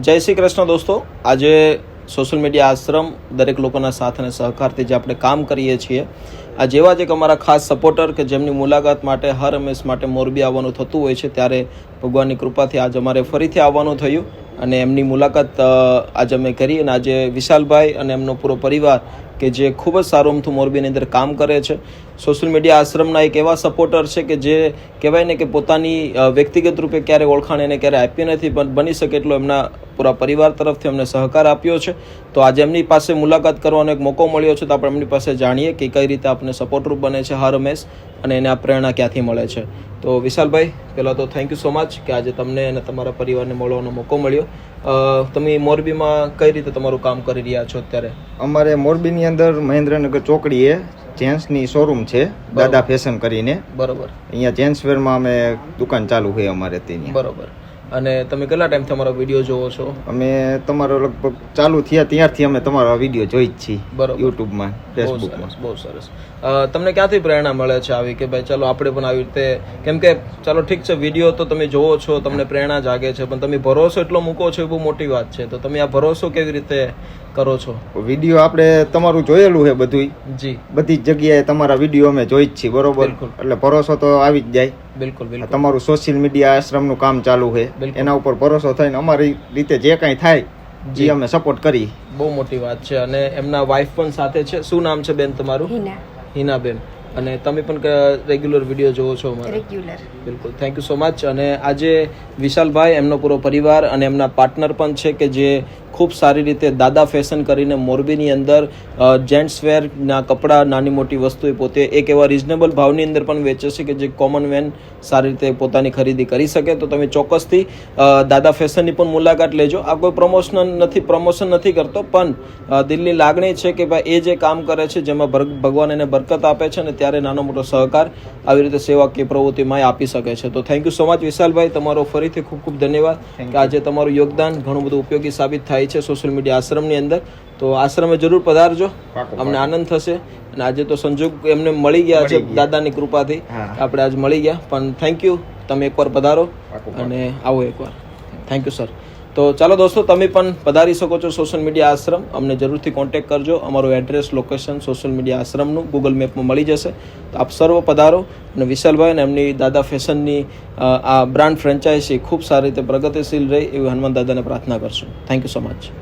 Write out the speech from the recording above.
જય શ્રી કૃષ્ણ દોસ્તો. આજે સોશિયલ મીડિયા આશ્રમ દરેક લોકોના સાથ અને સહકારથી જે આપણે કામ કરીએ છીએ, આ જેવા જ એક અમારા ખાસ સપોર્ટર કે જેમની મુલાકાત માટે હર હંમેશ માટે મોરબી આવવાનું થતું હોય છે, ત્યારે ભગવાનની કૃપાથી આજ અમારે ફરીથી આવવાનું થયું અને એમની મુલાકાત આજ અમે કરી અને આજે વિશાલભાઈ અને એમનો પૂરો પરિવાર કે જે ખૂબ જ સારું અમથું મોરબીની અંદર કામ કરે છે. સોશિયલ મીડિયા આશ્રમના એક એવા સપોર્ટર છે કે જે કહેવાય ને કે પોતાની વ્યક્તિગત રૂપે ક્યારે ઓળખાણ એને ક્યારે આપી નથી, પણ બની શકે એટલો એમના પૂરા પરિવાર તરફથી અમને સહકાર આપ્યો છે. તો આજે એમની પાસે મુલાકાત કરવાનો એક મોકો મળ્યો છે તો આપણે એમની પાસે જાણીએ કે કઈ રીતે આપણને સપોર્ટરૂપ બને છે હર હંમેશ અને એને આ પ્રેરણા ક્યાંથી મળે છે. તો વિશાલભાઈ પહેલાં તો થેન્ક યુ સો મચ કે આજે તમને અને તમારા પરિવારને મળવાનો મોકો મળ્યો. તમે મોરબીમાં કઈ રીતે તમારું કામ કરી રહ્યા છો અત્યારે? અમારે મોરબીની અંદર મહેન્દ્રનગર ચોકડીએ જેન્ટ્સની શોરૂમ છે દાદા ફેશન કરીને. બરોબર. અહીંયા જેન્ટ્સ વેરમાં અમે દુકાન ચાલુ છે અમારે ત્યાં બરોબર. અને તમે કેટલા ટાઈમથી અમારો વીડિયો જોવો છો? અમે તમારો લગભગ ચાલુ થયા ત્યારથી અમે તમારો વીડિયો જોઈ જ છીએ બરોબર. યુટ્યુબમાં ફેસબુકમાં બહુ સરસ તમને ક્યાંથી પ્રેરણા મળે છે આવી કે ભાઈ ચાલો આપણે પણ આવી રીતે કેમ કે ચાલો ઠીક છે વીડિયો તો તમે જોવો છો તમને પ્રેરણા જાગે છે પણ તમે ભરોસો એટલો મૂકો છો એ બહુ મોટી વાત છે. તો તમે આ ભરોસો કેવી રીતે કરો છો? વીડિયો આપણે તમારું જોયેલું છે બધું જી. બધી જ જગ્યાએ તમારા વીડિયો અમે જોઈ જ છીએ બરોબર? એટલે ભરોસો તો આવી જ જાય. બિલકુલ બિલકુલ. તમારું સોશિયલ મીડિયા આશ્રમનું કામ ચાલુ છે. એના ઉપર ભરોસો થઈને અમારી રીતે જે કાંઈ થાય જે. અમે સપોર્ટ કરી બહુ મોટી વાત છે. અને એમના વાઈફ પણ સાથે છે. શું નામ છે બેન તમારું? હિના. હિનાબેન અને તમે પણ રેગ્યુલર વીડિયો જોવો છો અમારે. રેગ્યુલર બિલકુલ. થેન્ક યુ સો મચ અને આજે વિશાલભાઈ એમનો પૂરો પરિવાર અને એમના પાર્ટનર પણ છે કે જે ખૂબ સારી રીતે દાદા ફેશન કરીને મોરબીની અંદર જેન્ટ્સ વેરના કપડાં નાની મોટી વસ્તુ એ પોતે એક એવા રિઝનેબલ ભાવની અંદર પણ વેચે છે કે જે કોમન મેન સારી રીતે પોતાની ખરીદી કરી શકે. તો તમે ચોક્કસથી દાદા ફેશનની પણ મુલાકાત લેજો. આ કોઈ પ્રમોશન નથી પ્રમોશન નથી કરતો પણ દિલની લાગણી છે કે ભાઈ એ જે કામ કરે છે જેમાં ભગવાન એને બરકત આપે છે ને ત્યારે નાનો મોટો સહકાર આવી રીતે સેવાકીય પ્રવૃત્તિમાં એ આપી શકે છે. તો થેન્ક યુ સો મચ વિશાલભાઈ. તમારો ફરીથી ખૂબ ખૂબ ધન્યવાદ કે આજે તમારું યોગદાન ઘણું બધું ઉપયોગી સાબિત થાય છે સોશિયલ મીડિયા આશ્રમની અંદર. તો આશ્રમે જરૂર પધારજો. અમને આનંદ થશે. અને આજે તો સંજોગ એમને મળી ગયા છે દાદાની કૃપાથી. આપણે આજ મળી ગયા. પણ થેન્ક યુ તમે એકવાર પધારો અને આવો એકવાર. થેન્ક યુ સર તો ચાલો દોસ્તો, તમે પણ પધારી શકો છો સોશિયલ મીડિયા આશ્રમ. અમને જરૂરથી કોન્ટેક્ટ કરજો. અમારું એડ્રેસ લોકેશન સોશિયલ મીડિયા આશ્રમનું ગૂગલ મેપમાં મળી જશે. તો આપ સર્વ પધારો અને વિશાલભાઈ અને એમની દાદા ફેશનની આ બ્રાન્ડ ફ્રેન્ચાઇઝી ખૂબ સારી રીતે પ્રગતિશીલ રહે એવી હનુમાન દાદાને પ્રાર્થના કરશું. Thank you so much